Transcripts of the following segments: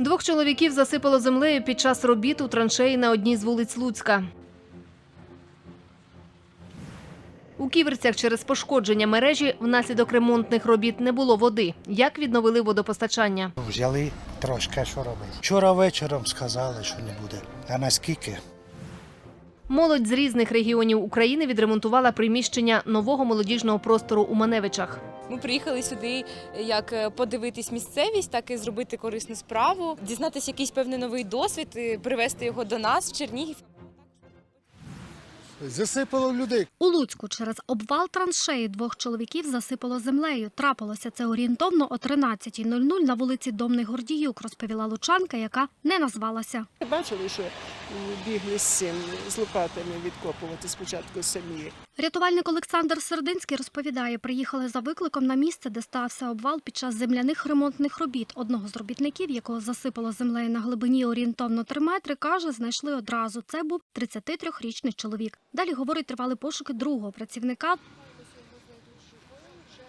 Двох чоловіків засипало землею під час робіт у траншеї на одній з вулиць Луцька. У ківерцях через пошкодження мережі внаслідок ремонтних робіт не було води. Як відновили водопостачання? Взяли трошки, що робити. Вчора вечором сказали, що не буде. А наскільки? Молодь з різних регіонів України відремонтувала приміщення нового молодіжного простору у Маневичах. Ми приїхали сюди як е, подивитись місцевість, так і зробити корисну справу, дізнатися якийсь певний новий досвід, і привезти його до нас в Чернігів. Засипало людей. У Луцьку через обвал траншеї двох чоловіків засипало землею. Трапилося це орієнтовно о 13.00 на вулиці Домний Гордіюк, розповіла лучанка, яка не назвалася. Бачили, що бігли з цим з лопатами відкопувати спочатку самі. Рятувальник Олександр Сердинський розповідає, приїхали за викликом на місце, де стався обвал під час земляних ремонтних робіт. Одного з робітників, якого засипало землею на глибині орієнтовно 3 метри, каже, знайшли одразу. Це був 33-річний чоловік. Далі, говорить, тривали пошуки другого працівника.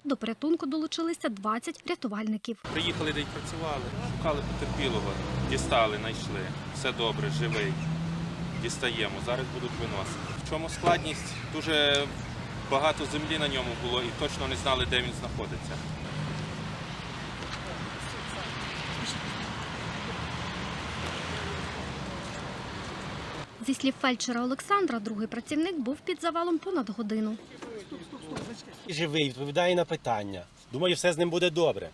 До порятунку долучилися 20 рятувальників. Приїхали, де й працювали, шукали потерпілого, дістали, знайшли. Все добре, живий. Дістаємо, зараз будуть виносити. В чому складність? Дуже багато землі на ньому було і точно не знали, де він знаходиться. Зі слів фельдшера Олександра, другий працівник був під завалом понад годину. Живий, відповідає на питання. Думаю, все з ним буде добре.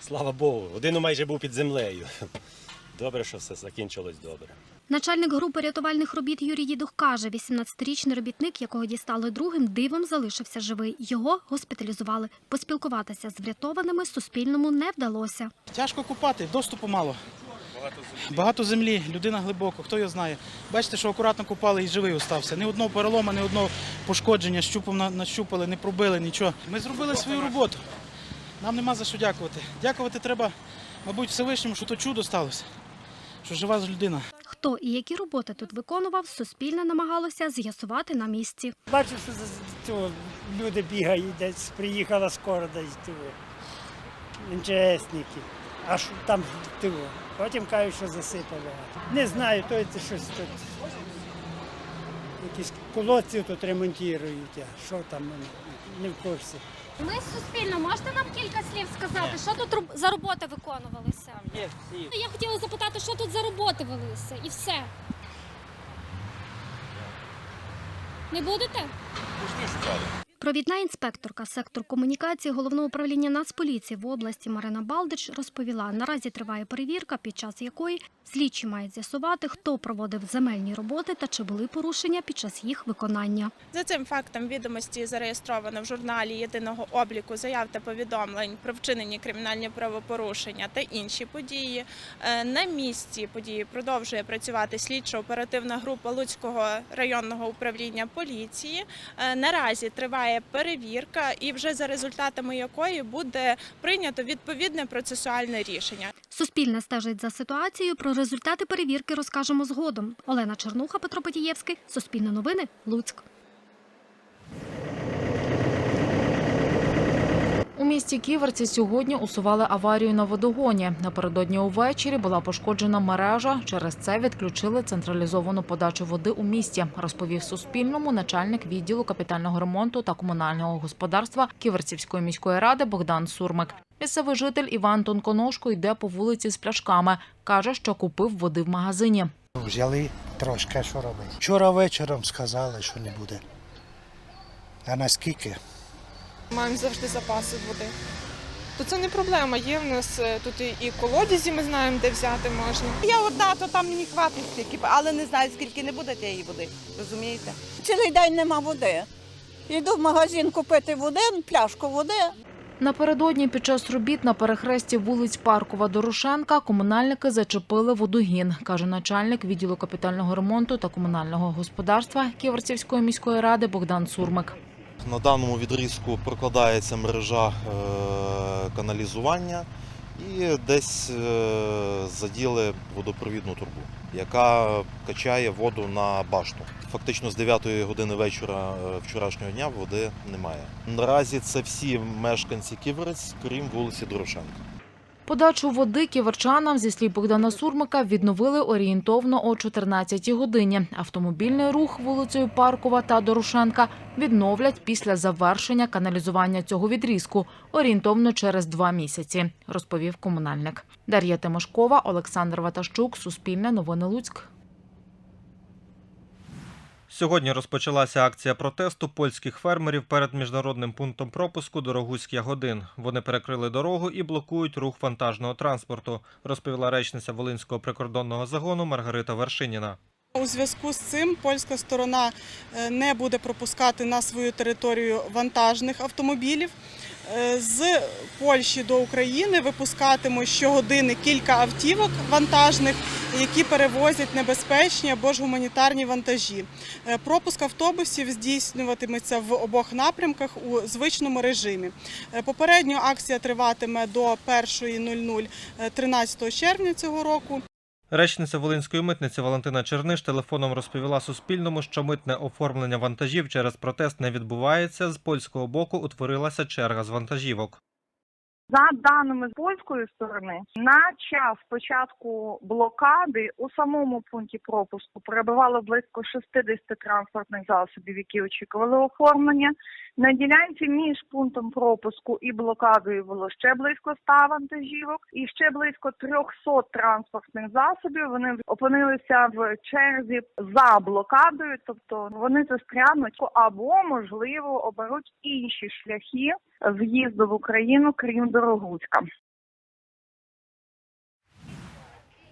Слава Богу, годину майже був під землею. Добре, що все закінчилось добре. Начальник групи рятувальних робіт Юрій Дідух каже, 18-річний робітник, якого дістали другим, дивом залишився живий. Його госпіталізували. Поспілкуватися з врятованими Суспільному не вдалося. Тяжко купати, доступу мало. Багато землі. Багато землі, людина глибоко, хто його знає. Бачите, що акуратно купали і живий остався. Ні одного перелома, ні одного пошкодження, щупом на- нащупали, не пробили нічого. Ми зробили свою роботу. Нам нема за що дякувати. Дякувати треба, мабуть, Всевишньому, що то чудо сталося, що жива людина. Хто і які роботи тут виконував, Суспільне намагалося з'ясувати на місці. Бачу, що цього люди бігають, десь приїхала скоро десь того. МЧСники. А що там того. Потім кажуть, що засипали. Не знаю, то це щось тут. Якісь колодці тут ремонтують, а що там не в курсі. Ми з Суспільно, можете нам кілька слів сказати, що тут за роботи виконувалися? Я хотіла запитати, що тут за роботи велися, і все. Не будете? Провідна інспекторка сектор комунікації головного управління Нацполіції в області Марина Балдич розповіла, наразі триває перевірка, під час якої слідчі мають з'ясувати, хто проводив земельні роботи та чи були порушення під час їх виконання. За цим фактом відомості зареєстровано в журналі єдиного обліку заяв та повідомлень про вчинені кримінальні правопорушення та інші події. Е, На місці події продовжує працювати слідчо-оперативна група Луцького районного управління поліції. Е, Наразі триває перевірка, і вже за результатами якої буде прийнято відповідне процесуальне рішення. Суспільне стежить за ситуацією. Про результати перевірки розкажемо згодом. Олена Чернуха, Петро Петієвський, Суспільне новини, Луцьк. Місті Ківерці сьогодні усували аварію на водогоні. Напередодні увечері була пошкоджена мережа. Через це відключили централізовану подачу води у місті, розповів Суспільному начальник відділу капітального ремонту та комунального господарства Ківерцівської міської ради Богдан Сурмик. Місцевий житель Іван Тонконожко йде по вулиці з пляшками. каже, що купив води в магазині. Взяли трошки, що робити. Вчора вечором сказали, що не буде. А наскільки? Маємо завжди запаси води. То це не проблема. Є в нас е, тут і- і колодязі, ми знаємо, де взяти можна. Я одна, то там мені хватить стільки, але не знаю, скільки не буде тієї води. Розумієте? Цілий день нема води. Йду в магазин купити води, пляшку води. Напередодні під час робіт на перехресті вулиць Паркова Дорошенка комунальники зачепили водогін, каже начальник відділу капітального ремонту та комунального господарства Ківерцівської міської ради Богдан Сурмик. На даному відрізку прокладається мережа е, каналізування і десь е, заділи водопровідну трубу, яка качає воду на башту. Фактично з 9 години вечора е, вчорашнього дня води немає. Наразі це всі мешканці Ківерець, крім вулиці Дорошенка. Подачу води ківерчанам зі слів Богдана Сурмика відновили орієнтовно о 14-й годині. Автомобільний рух вулицею Паркова та Дорошенка відновлять після завершення каналізування цього відрізку орієнтовно через два місяці, розповів комунальник. Дар'я Тимошкова, Олександр Ватащук, Суспільне новини Луцьк. Сьогодні розпочалася акція протесту польських фермерів перед міжнародним пунктом пропуску Дорогуськ Ягодин. Вони перекрили дорогу і блокують рух вантажного транспорту, розповіла речниця Волинського прикордонного загону Маргарита Вершиніна. У зв'язку з цим польська сторона е, не буде пропускати на свою територію вантажних автомобілів. Е, З Польщі до України випускатимуть щогодини кілька автівок вантажних, які перевозять небезпечні або ж гуманітарні вантажі. Е, Пропуск автобусів здійснюватиметься в обох напрямках у звичному режимі. Е, Попередньо акція триватиме до 1.00 е, 13 червня цього року. Речниця Волинської митниці Валентина Черниш телефоном розповіла Суспільному, що митне оформлення вантажів через протест не відбувається. З польського боку утворилася черга з вантажівок. За даними з польської сторони, на час початку блокади у самому пункті пропуску перебувало близько 60 транспортних засобів, які очікували оформлення. На ділянці між пунктом пропуску і блокадою було ще близько 100 вантажівок, і ще близько 300 транспортних засобів. Вони опинилися в черзі за блокадою, тобто вони застрянуть або можливо оберуть інші шляхи в'їзду в Україну, крім Дорогуцька.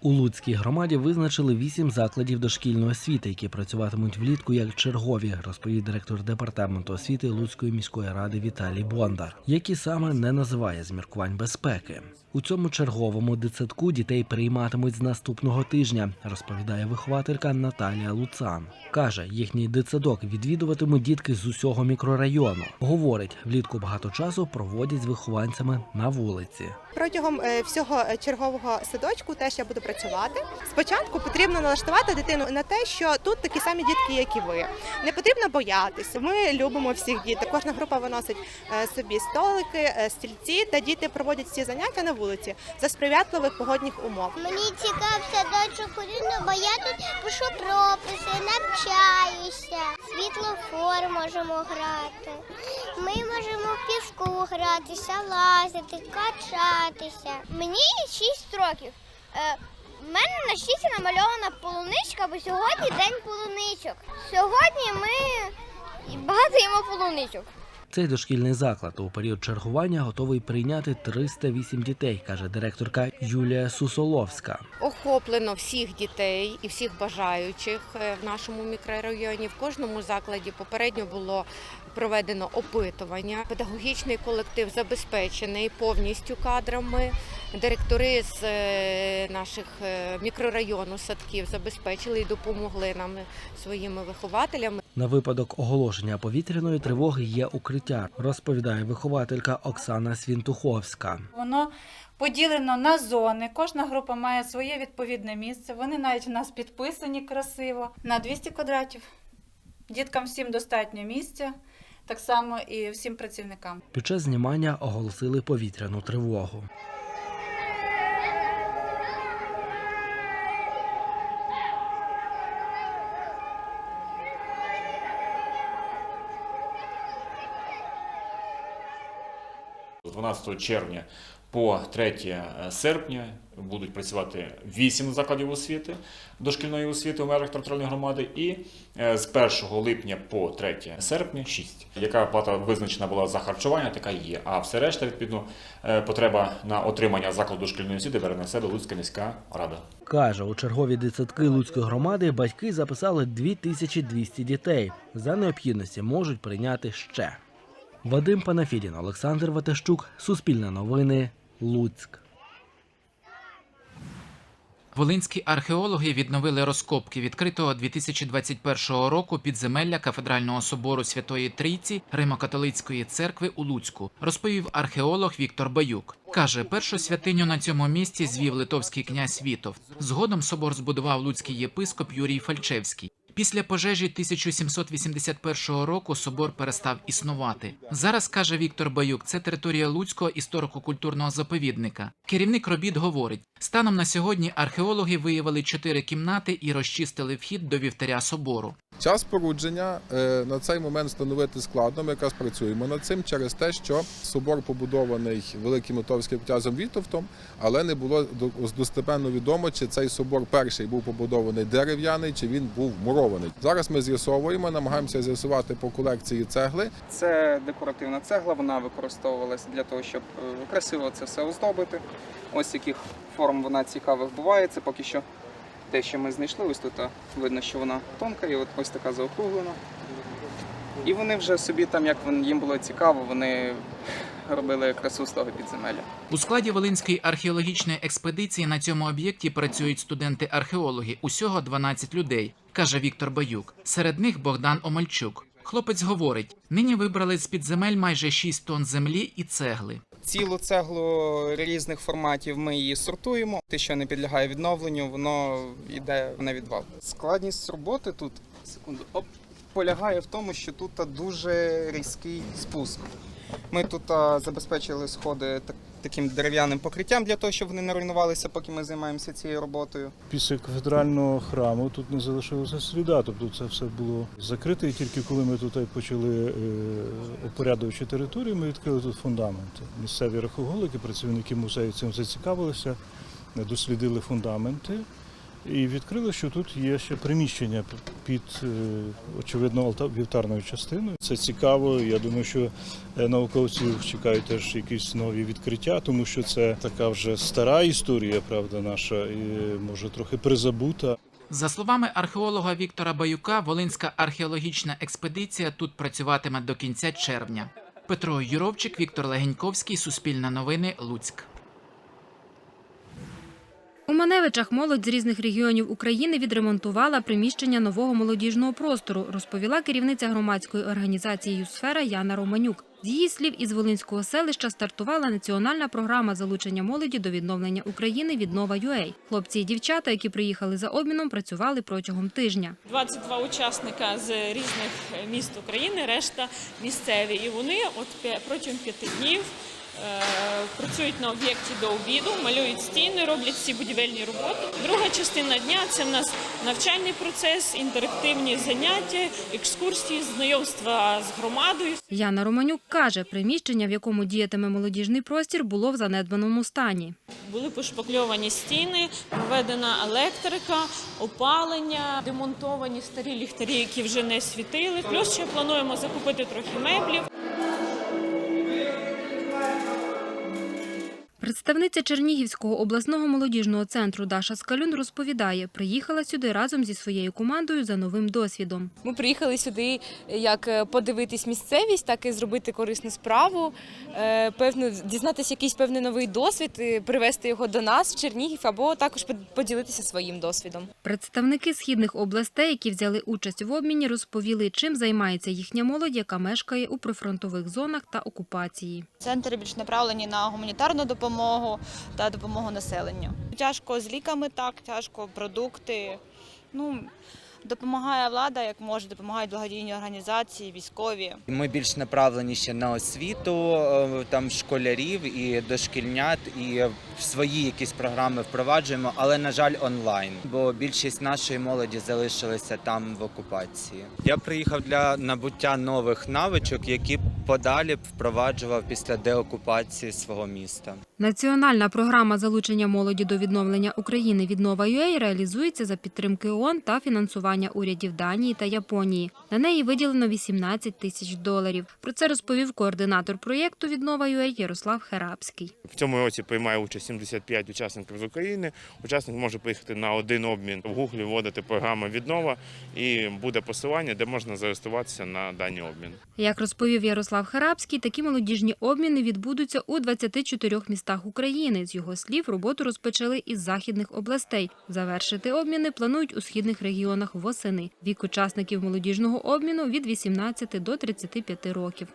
У Луцькій громаді визначили вісім закладів дошкільної освіти, які працюватимуть влітку як чергові, розповів директор департаменту освіти Луцької міської ради Віталій Бондар, які саме не називає з міркувань безпеки. У цьому черговому дитсадку дітей прийматимуть з наступного тижня, розповідає вихователька Наталія Луцан. Каже, їхній дитсадок відвідуватимуть дітки з усього мікрорайону. Говорить, влітку багато часу проводять з вихованцями на вулиці. Протягом е, всього е, чергового садочку теж я буду працювати. Спочатку потрібно налаштувати дитину на те, що тут такі самі дітки, як і ви. Не потрібно боятися. Ми любимо всіх діток. Кожна група виносить е, собі столики, е, стільці, та діти проводять ці заняття на вулиці за сприятливих погодних умов. Мені цікав садочок ходити, бо я тут пишу прописи, навчаюся. Світлофор можемо грати. Ми можемо в піску гратися, лазити, качатися. Мені 6 років. В мене на щиті намальована полуничка, бо сьогодні день полуничок. Сьогодні ми багато їмо полуничок. Цей дошкільний заклад у період чергування готовий прийняти 308 дітей, каже директорка Юлія Сусоловська. Охоплено всіх дітей і всіх бажаючих е, в нашому мікрорайоні. В кожному закладі попередньо було проведено опитування. Педагогічний колектив забезпечений повністю кадрами. Директори з е, наших е, мікрорайону садків забезпечили і допомогли нам своїми вихователями. На випадок оголошення повітряної тривоги є укриття, розповідає вихователька Оксана Свінтуховська. Воно поділено на зони. Кожна група має своє відповідне місце. Вони навіть у нас підписані красиво на 200 квадратів. Діткам всім достатньо місця, так само і всім працівникам. Під час знімання оголосили повітряну тривогу. 12 червня по 3 серпня будуть працювати 8 закладів освіти дошкільної освіти у межах територіальної громади, і е, з 1 липня по 3 серпня 6. Яка плата визначена була за харчування, така є. А все решта, відповідно, е, потреба на отримання закладу дошкільної освіти бере на себе Луцька міська рада. Каже, у чергові дитсадки Луцької громади батьки записали 2200 дітей. За необхідності можуть прийняти ще. Вадим Панафідін, Олександр Ватащук, Суспільне новини, Луцьк. Волинські археологи відновили розкопки відкритого 2021 року підземелля кафедрального собору Святої Трійці Римо-католицької церкви у Луцьку, розповів археолог Віктор Баюк. Каже, першу святиню на цьому місці звів литовський князь Вітов. Згодом собор збудував луцький єпископ Юрій Фальчевський. Після пожежі 1781 року собор перестав існувати. Зараз каже Віктор Баюк, це територія Луцького історико-культурного заповідника. Керівник робіт говорить: станом на сьогодні археологи виявили чотири кімнати і розчистили вхід до вівтаря собору. Час породження е, на цей момент встановити складно. Ми якраз працюємо над цим через те, що собор побудований великим литовським князем Вітовтом, але не було до- достеменно відомо, чи цей собор перший був побудований дерев'яний, чи він був мурований. Зараз ми з'ясовуємо, намагаємося з'ясувати по колекції цегли. Це декоративна цегла, вона використовувалася для того, щоб е, красиво це все оздобити. Ось яких форм вона цікавих буває. Це поки що те, що ми знайшли. Ось тут видно, що вона тонка і от ось така заокруглена. І вони вже собі там, як їм було цікаво, вони робили красу з того підземелля. У складі Волинської археологічної експедиції на цьому об'єкті працюють студенти-археологи. Усього 12 людей, каже Віктор Баюк. Серед них Богдан Омельчук. Хлопець говорить: нині вибрали з під земель майже 6 тонн землі і цегли. Цілу цеглу різних форматів ми її сортуємо. Те, що не підлягає відновленню, воно йде на відвал. Складність роботи тут секунду оп, полягає в тому, що тут дуже різкий спуск. Ми тут забезпечили сходи таким дерев'яним покриттям для того, щоб вони не руйнувалися, поки ми займаємося цією роботою. Після кафедрального храму тут не залишилося сліда, тобто це все було закрите. І тільки коли ми тут почали е, опорядовуючи територію, ми відкрили тут фундаменти. Місцеві археологи, працівники музею цим зацікавилися, дослідили фундаменти і відкрили, що тут є ще приміщення під, е, очевидно, вівтарною частиною. Це цікаво. Я думаю, що е, науковців чекають теж якісь нові відкриття, тому що це така вже стара історія, правда, наша, і може трохи призабута. За словами археолога Віктора Баюка, Волинська археологічна експедиція тут працюватиме до кінця червня. Петро Юровчик, Віктор Легеньковський, Суспільне новини, Луцьк. У Маневичах молодь з різних регіонів України відремонтувала приміщення нового молодіжного простору, розповіла керівниця громадської організації «Юсфера» Яна Романюк. З її слів, із Волинського селища стартувала національна програма залучення молоді до відновлення України «Віднова ЮЕЙ». Хлопці і дівчата, які приїхали за обміном, працювали протягом тижня. 22 учасника з різних міст України, решта місцеві. І вони от протягом п'яти днів працюють на об'єкті до обіду, малюють стіни, роблять всі будівельні роботи. Друга частина дня це в нас навчальний процес, інтерактивні заняття, екскурсії, знайомства з громадою. Яна Романюк каже, приміщення, в якому діятиме молодіжний простір, було в занедбаному стані. Були пошпакльовані стіни, проведена електрика, опалення, демонтовані старі ліхтарі, які вже не світили. Плюс ще плануємо закупити трохи меблів. Представниця Чернігівського обласного молодіжного центру Даша Скалюн розповідає, приїхала сюди разом зі своєю командою за новим досвідом. Ми приїхали сюди як е, подивитись місцевість, так і зробити корисну справу, е, певно, дізнатися якийсь певний новий досвід, і привезти його до нас в Чернігів або також под- поділитися своїм досвідом. Представники східних областей, які взяли участь в обміні, розповіли, чим займається їхня молодь, яка мешкає у прифронтових зонах та окупації. Центри більш направлені на гуманітарну допомогу та допомогу населенню. Тяжко з ліками, так, тяжко продукти. Ну, допомагає влада, як може, допомагають благодійні організації, військові. Ми більш направлені ще на освіту, е, там школярів і дошкільнят, і в свої якісь програми впроваджуємо, але на жаль, онлайн, бо більшість нашої молоді залишилися там в окупації. Я приїхав для набуття нових навичок, які подалі б впроваджував після деокупації свого міста. Національна програма залучення молоді до відновлення України «Віднова ЮЕЙ» реалізується за підтримки ООН та фінансування урядів Данії та Японії. На неї виділено 18 тисяч доларів. Про це розповів координатор проєкту «Віднова ЮЕЙ» Ярослав Херапський. В цьому році приймає участь 75 учасників з України. Учасник може поїхати на один обмін в Гуглі, вводити програму віднова і буде посилання, де можна зареєструватися на даний обмін. Як розповів Ярослав Харабський, такі молодіжні обміни відбудуться у 24 містах України. З його слів, роботу розпочали із західних областей. Завершити обміни планують у східних регіонах восени. Вік учасників молодіжного обміну від 18 до 35 років.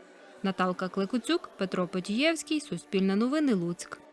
Наталка Клекуцюк, Петро Потієвський, Суспільне новини, Луцьк.